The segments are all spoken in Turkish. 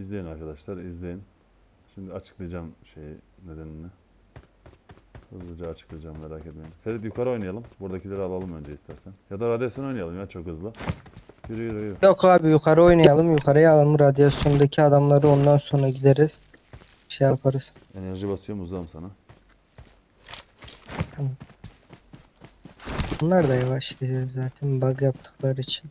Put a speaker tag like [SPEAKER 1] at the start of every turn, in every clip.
[SPEAKER 1] İzleyin arkadaşlar, izleyin. Şimdi açıklayacağım şeyi, nedenini. Hızlıca açıklayacağım merak etmeyin. Ferit yukarı oynayalım. Buradakileri alalım önce istersen. Ya da radyasyon oynayalım ya çok hızlı. Yürü yürü yürü.
[SPEAKER 2] Yok abi yukarı oynayalım. Yukarıya alalım radyasyondaki adamları ondan sonra gideriz. Şey yaparız.
[SPEAKER 1] Enerji basıyorum uzağım sana.
[SPEAKER 2] Bunlar da yavaş gidiyor zaten bug yaptıkları için.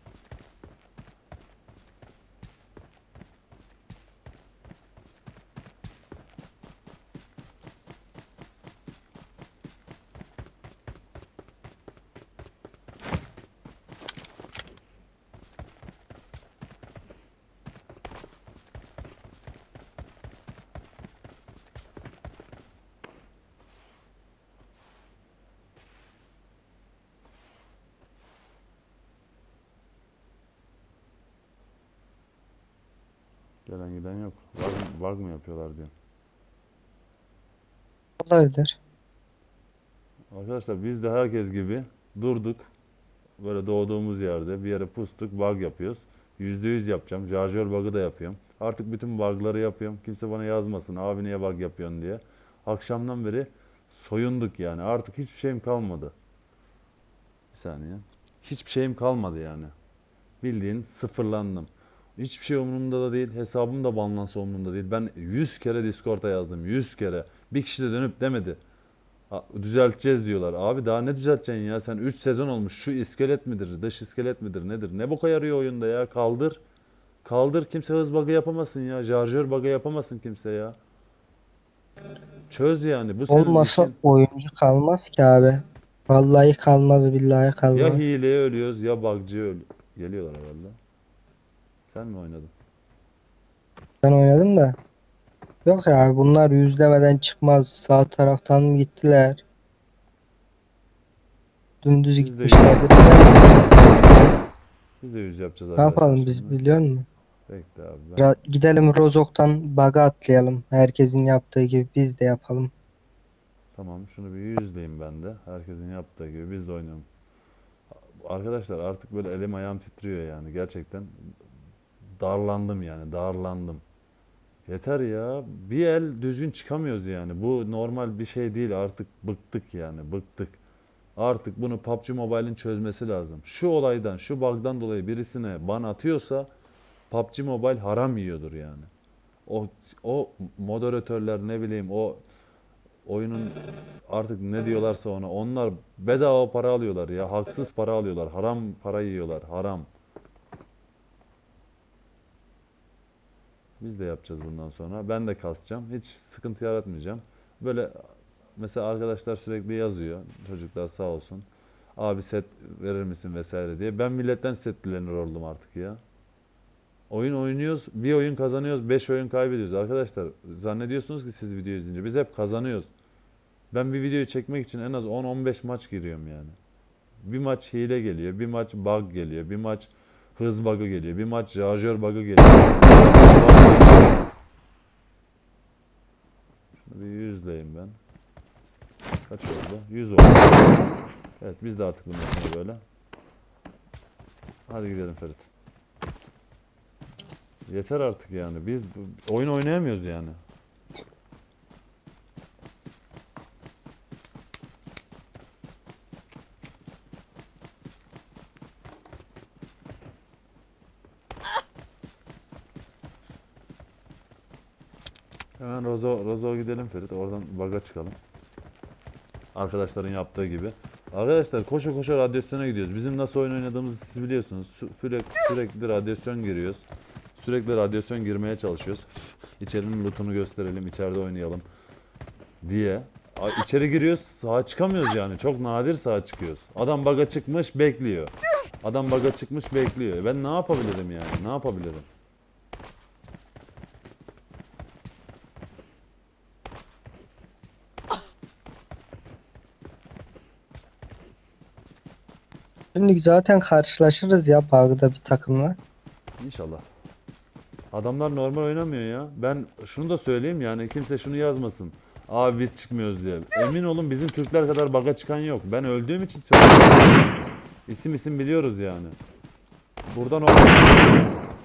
[SPEAKER 1] Gelen giden yok. Var, var mı yapıyorlar diyor.
[SPEAKER 2] Olabilir.
[SPEAKER 1] Arkadaşlar biz de herkes gibi durduk. Böyle doğduğumuz yerde bir yere pustuk, bug yapıyoruz. %100 yapacağım. Şarjör bug'ı da yapıyorum. Artık bütün bug'ları yapıyorum. Kimse bana yazmasın abi niye bug yapıyorsun diye. Akşamdan beri soyunduk yani. Artık hiçbir şeyim kalmadı. Bir saniye. Hiçbir şeyim kalmadı yani. Bildiğin sıfırlandım. Hiçbir şey umurumda da değil. Hesabım da banlansa umurumda değil. Ben 100 kere Discord'a yazdım. 100 kere. Bir kişi de dönüp demedi. Düzelteceğiz diyorlar. Abi daha ne düzelteceksin ya? Sen 3 sezon olmuş. Şu iskelet midir? Dış iskelet midir? Nedir? Ne boka yarıyor oyunda ya? Kaldır. Kaldır. Kimse hız bug'ı yapamasın ya. Şarjör bug'ı yapamasın kimse ya. Çöz yani. Bu senin
[SPEAKER 2] Olmasa
[SPEAKER 1] işin.
[SPEAKER 2] oyuncu kalmaz ki abi. Vallahi kalmaz billahi kalmaz.
[SPEAKER 1] Ya hileye ölüyoruz ya bug'cı öl. Geliyorlar herhalde. Sen mi oynadın?
[SPEAKER 2] Ben oynadım da. Yok ya bunlar yüzlemeden çıkmaz. Sağ taraftan gittiler? Dümdüz
[SPEAKER 1] Biz de. Biz de yüz yapacağız
[SPEAKER 2] Ne yapalım biz
[SPEAKER 1] şimdi.
[SPEAKER 2] biliyor musun?
[SPEAKER 1] Bekle abi. Ben...
[SPEAKER 2] Ra- Gidelim Rozok'tan bug'a atlayalım. Herkesin yaptığı gibi biz de yapalım.
[SPEAKER 1] Tamam şunu bir yüzleyeyim ben de. Herkesin yaptığı gibi biz de oynayalım. Arkadaşlar artık böyle elim ayağım titriyor yani gerçekten. Darlandım yani darlandım. Yeter ya. Bir el düzgün çıkamıyoruz yani. Bu normal bir şey değil artık bıktık yani bıktık. Artık bunu PUBG Mobile'in çözmesi lazım. Şu olaydan, şu bug'dan dolayı birisine ban atıyorsa PUBG Mobile haram yiyordur yani. O o moderatörler ne bileyim o oyunun artık ne diyorlarsa ona onlar bedava para alıyorlar ya haksız para alıyorlar haram para yiyorlar haram. Biz de yapacağız bundan sonra. Ben de kasacağım. Hiç sıkıntı yaratmayacağım. Böyle mesela arkadaşlar sürekli yazıyor. Çocuklar sağ olsun. Abi set verir misin vesaire diye. Ben milletten set dilenir oldum artık ya. Oyun oynuyoruz. Bir oyun kazanıyoruz. Beş oyun kaybediyoruz. Arkadaşlar zannediyorsunuz ki siz video izleyince. Biz hep kazanıyoruz. Ben bir videoyu çekmek için en az 10-15 maç giriyorum yani. Bir maç hile geliyor. Bir maç bug geliyor. Bir maç hız bug'ı geliyor. Bir maç şarjör bug'ı geliyor. Şunu bir yüzleyeyim ben. Kaç oldu? 100 oldu. Evet biz de artık bundan sonra böyle. Hadi gidelim Ferit. Yeter artık yani. Biz oyun oynayamıyoruz yani. Hemen Rozo, Rozo gidelim Ferit. Oradan baga çıkalım. Arkadaşların yaptığı gibi. Arkadaşlar koşa koşa radyasyona gidiyoruz. Bizim nasıl oyun oynadığımızı siz biliyorsunuz. Sü- Sürekli, sürekli radyasyon giriyoruz. Sürekli radyasyon girmeye çalışıyoruz. İçerinin lootunu gösterelim, içeride oynayalım diye. İçeri giriyoruz, sağa çıkamıyoruz yani. Çok nadir sağa çıkıyoruz. Adam baga çıkmış, bekliyor. Adam baga çıkmış, bekliyor. Ben ne yapabilirim yani? Ne yapabilirim?
[SPEAKER 2] Şimdi zaten karşılaşırız ya bug'da bir takımla.
[SPEAKER 1] İnşallah. Adamlar normal oynamıyor ya. Ben şunu da söyleyeyim yani kimse şunu yazmasın. Abi biz çıkmıyoruz diye. Emin olun bizim Türkler kadar baga çıkan yok. Ben öldüğüm için söylüyorum. İsim isim biliyoruz yani. Buradan o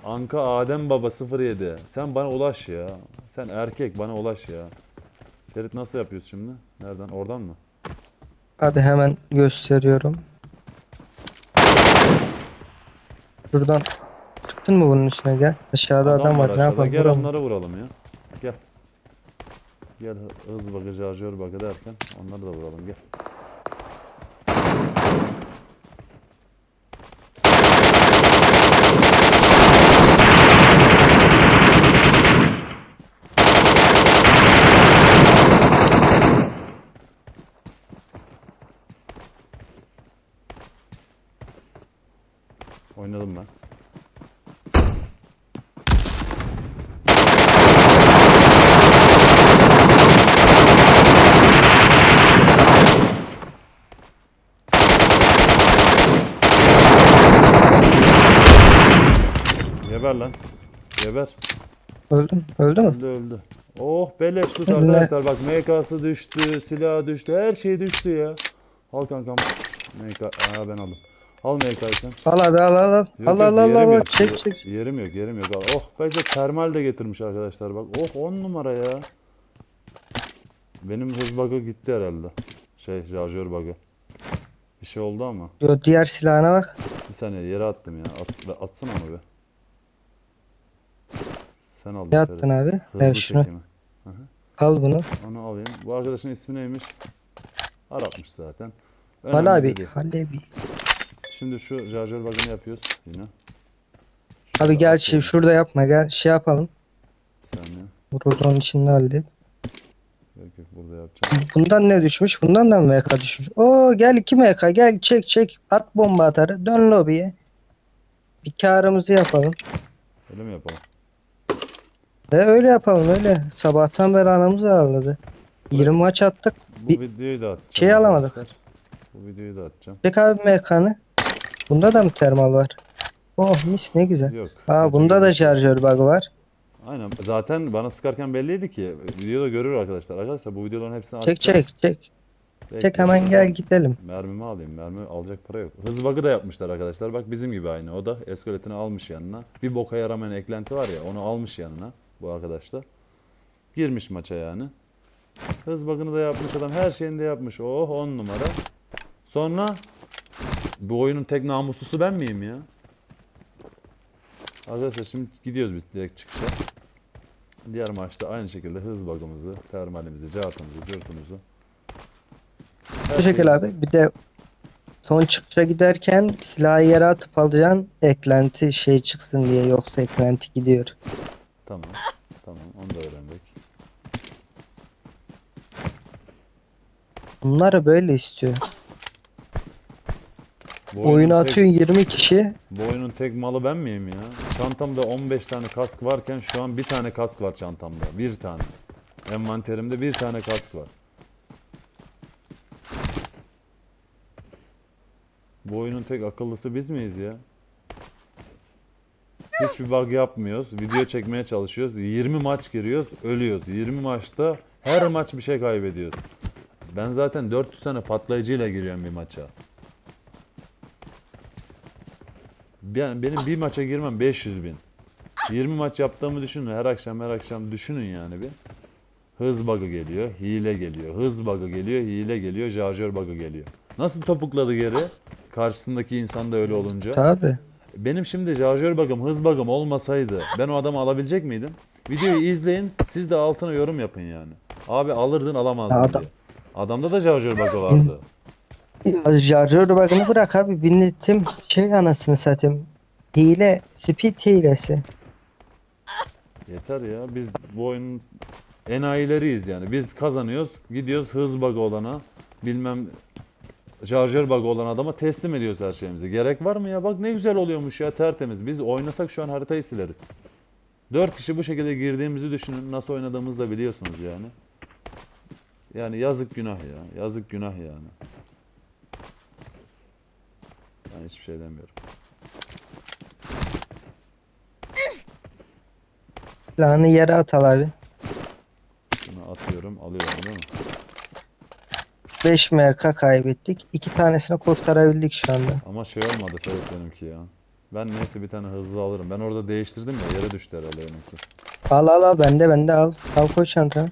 [SPEAKER 1] Anka Adem Baba 07. Sen bana ulaş ya. Sen erkek bana ulaş ya. Ferit nasıl yapıyoruz şimdi? Nereden? Oradan mı?
[SPEAKER 2] Abi hemen gösteriyorum. Şuradan çıktın mı bunun içine gel. Aşağıda adam, var. Ne
[SPEAKER 1] aşağıda.
[SPEAKER 2] yapalım?
[SPEAKER 1] Gel
[SPEAKER 2] vuralım.
[SPEAKER 1] onları vuralım ya. Gel. Gel hız bakı, şarjör bakı derken onları da vuralım gel. Oynadım ben. Geber lan. Geber.
[SPEAKER 2] Öldüm. Öldü mü?
[SPEAKER 1] Öldü öldü. Oh beleş tut arkadaşlar bak MK'sı düştü, silah düştü, her şey düştü ya. Al kankam. MK, aa ben aldım. Al MK'yı sen.
[SPEAKER 2] Al hadi al al al.
[SPEAKER 1] Yok,
[SPEAKER 2] Al al al al.
[SPEAKER 1] yok.
[SPEAKER 2] Çek çek.
[SPEAKER 1] Yerim yok, yerim yok. Al. Oh bence termal de getirmiş arkadaşlar bak. Oh 10 numara ya. Benim hız bug'ı gitti herhalde. Şey, şarjör bug'ı. Bir şey oldu ama.
[SPEAKER 2] Yo, diğer silahına bak.
[SPEAKER 1] Bir saniye yere attım ya. At, atsana onu be. Sen aldın
[SPEAKER 2] Ne attın abi?
[SPEAKER 1] Hızlı
[SPEAKER 2] şunu. Al bunu.
[SPEAKER 1] Onu alayım. Bu arkadaşın ismi neymiş? Aratmış zaten. Önemli
[SPEAKER 2] abi.
[SPEAKER 1] değil.
[SPEAKER 2] Halebi.
[SPEAKER 1] Şimdi şu şarjör bug'ını yapıyoruz yine.
[SPEAKER 2] Abi gel şey şurada yapma gel şey yapalım.
[SPEAKER 1] Bir saniye.
[SPEAKER 2] Rodon içinde hallet.
[SPEAKER 1] Yok yok burada yapacağım.
[SPEAKER 2] Bundan ne düşmüş? Bundan da mı MK düşmüş? Oo gel 2 MK gel çek çek. At bomba atarı. Dön lobiye. Bir karımızı yapalım.
[SPEAKER 1] Öyle mi yapalım?
[SPEAKER 2] Ve öyle yapalım öyle. Sabahtan beri anamız ağladı. 20 maç attık.
[SPEAKER 1] Bu
[SPEAKER 2] Bir
[SPEAKER 1] videoyu da atacağım.
[SPEAKER 2] şey alamadık.
[SPEAKER 1] arkadaşlar. Bu videoyu da atacağım.
[SPEAKER 2] Çek abi MK'nı. Bunda da mı termal var? Oh mis ne güzel.
[SPEAKER 1] Yok.
[SPEAKER 2] Aa bunda da şarjör bug var.
[SPEAKER 1] Aynen. Zaten bana sıkarken belliydi ki. Videoda görür arkadaşlar. Arkadaşlar bu videoların hepsini
[SPEAKER 2] Çek
[SPEAKER 1] atacağım.
[SPEAKER 2] çek çek.
[SPEAKER 1] Bekle,
[SPEAKER 2] Çek hemen gel gidelim.
[SPEAKER 1] Mermimi alayım. Mermi alacak para yok. Hız bug'ı da yapmışlar arkadaşlar. Bak bizim gibi aynı. O da eskoletini almış yanına. Bir boka yaramayan eklenti var ya onu almış yanına bu arkadaşlar. Girmiş maça yani. Hız bug'ını da yapmış adam. Her şeyini de yapmış. Oh 10 numara. Sonra bu oyunun tek namuslusu ben miyim ya? Arkadaşlar şimdi gidiyoruz biz direkt çıkışa. Diğer maçta aynı şekilde hız bug'ımızı, termalimizi, cartımızı, cırtımızı. Şeyimizi-
[SPEAKER 2] abi. Bir de son çıkışa giderken silahı yere atıp alacaksın. Eklenti şey çıksın diye. Yoksa eklenti gidiyor.
[SPEAKER 1] Tamam. Tamam. Onu da öğrendik.
[SPEAKER 2] Bunları böyle istiyor.
[SPEAKER 1] Bu
[SPEAKER 2] Oyunu
[SPEAKER 1] oyunun
[SPEAKER 2] atıyorsun
[SPEAKER 1] tek,
[SPEAKER 2] 20 kişi.
[SPEAKER 1] bu oyunun tek malı ben miyim ya? Çantamda 15 tane kask varken şu an bir tane kask var çantamda. Bir tane. Envanterimde bir tane kask var. Bu oyunun tek akıllısı biz miyiz ya? Hiçbir bug yapmıyoruz. Video çekmeye çalışıyoruz. 20 maç giriyoruz, ölüyoruz. 20 maçta her maç bir şey kaybediyoruz. Ben zaten 400 tane patlayıcıyla giriyorum bir maça. Yani benim bir maça girmem 500 bin. 20 maç yaptığımı düşünün. Her akşam her akşam düşünün yani bir. Hız bug'ı geliyor, hile geliyor. Hız bug'ı geliyor, hile geliyor, şarjör bug'ı geliyor. Nasıl topukladı geri? Karşısındaki insan da öyle olunca.
[SPEAKER 2] Tabi.
[SPEAKER 1] Benim şimdi şarjör bug'ım, hız bug'ım olmasaydı ben o adamı alabilecek miydim? Videoyu izleyin, siz de altına yorum yapın yani. Abi alırdın alamazdın
[SPEAKER 2] Adam-
[SPEAKER 1] diye. Adamda da şarjör bug'ı vardı.
[SPEAKER 2] Ya Şarjör bug'ını bırak abi. Binletim şey anasını satayım. Hile. Speed hilesi.
[SPEAKER 1] Yeter ya. Biz bu oyunun enayileriyiz yani. Biz kazanıyoruz. Gidiyoruz hız bug'ı olana bilmem şarjör bug'ı olan adama teslim ediyoruz her şeyimizi. Gerek var mı ya? Bak ne güzel oluyormuş ya tertemiz. Biz oynasak şu an haritayı sileriz. Dört kişi bu şekilde girdiğimizi düşünün. Nasıl oynadığımızı da biliyorsunuz yani. Yani yazık günah ya. Yazık günah yani. Ben hiçbir şey demiyorum.
[SPEAKER 2] Silahını yere at al abi.
[SPEAKER 1] Bunu atıyorum, alıyorum değil mi?
[SPEAKER 2] 5 MK kaybettik. 2 tanesini kurtarabildik şu anda.
[SPEAKER 1] Ama şey olmadı Ferit benimki ya. Ben neyse bir tane hızlı alırım. Ben orada değiştirdim ya yere düştü herhalde benimki.
[SPEAKER 2] Al al al bende bende al. Al koy çantana.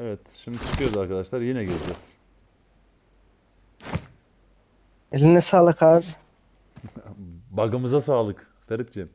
[SPEAKER 1] Evet şimdi çıkıyoruz arkadaşlar yine gireceğiz.
[SPEAKER 2] Eline sağlık abi.
[SPEAKER 1] Bug'ımıza sağlık Feritciğim.